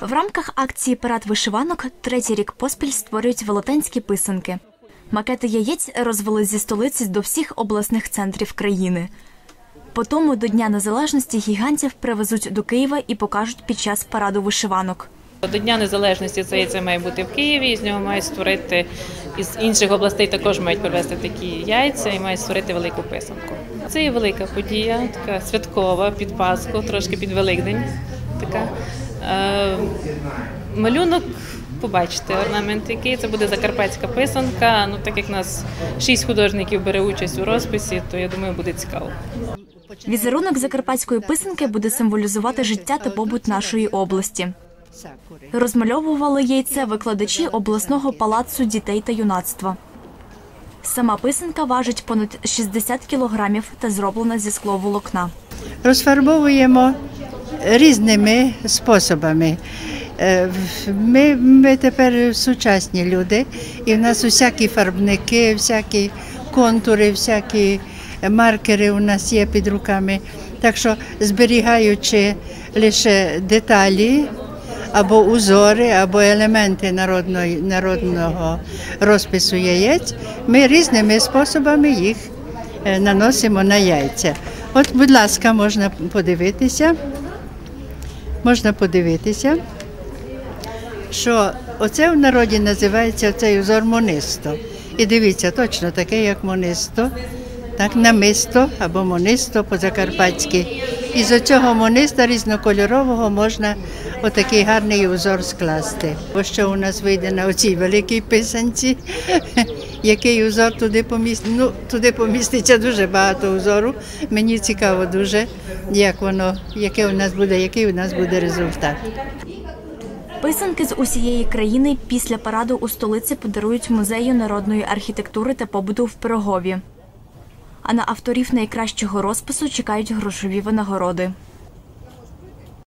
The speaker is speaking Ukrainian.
В рамках акції Парад вишиванок третій рік поспіль створюють велетенські писанки. Макети яєць розвели зі столиці до всіх обласних центрів країни. Потому до Дня Незалежності гігантів привезуть до Києва і покажуть під час параду вишиванок. До Дня Незалежності це яйце має бути в Києві, і з нього мають створити із інших областей також мають привезти такі яйця і мають створити велику писанку. Це є велика подія, така святкова під Пасху, трошки під Великдень. Така. Е, малюнок, побачите, орнамент який це буде закарпатська писанка. Ну так як нас шість художників бере участь у розписі, то я думаю, буде цікаво. Візерунок закарпатської писанки буде символізувати життя та побут нашої області. Розмальовували яйце викладачі обласного палацу дітей та юнацтва. Сама писанка важить понад 60 кілограмів та зроблена зі скловолокна. розфарбовуємо різними способами. Е, Ми, ми тепер сучасні люди, і в нас усякі фарбники, всякі контури, всякі маркери у нас є під руками. Так що, зберігаючи лише деталі або узори, або елементи народної, народного розпису яєць, ми різними способами їх е, наносимо на яйця. От, будь ласка, можна подивитися. Можна подивитися, що оце в народі називається цей узор монисто. І дивіться, точно таке, як монисто, так, намисто або монисто по-закарпатськи. І з цього мониста різнокольорового можна отакий гарний узор скласти. Ось що у нас вийде на оцій великій писанці, який узор туди помістить. Ну, туди поміститься дуже багато узору. Мені цікаво дуже, як воно, яке у нас буде, який у нас буде результат. Писанки з усієї країни після параду у столиці подарують музею народної архітектури та побуту в Пирогові. А на авторів найкращого розпису чекають грошові винагороди.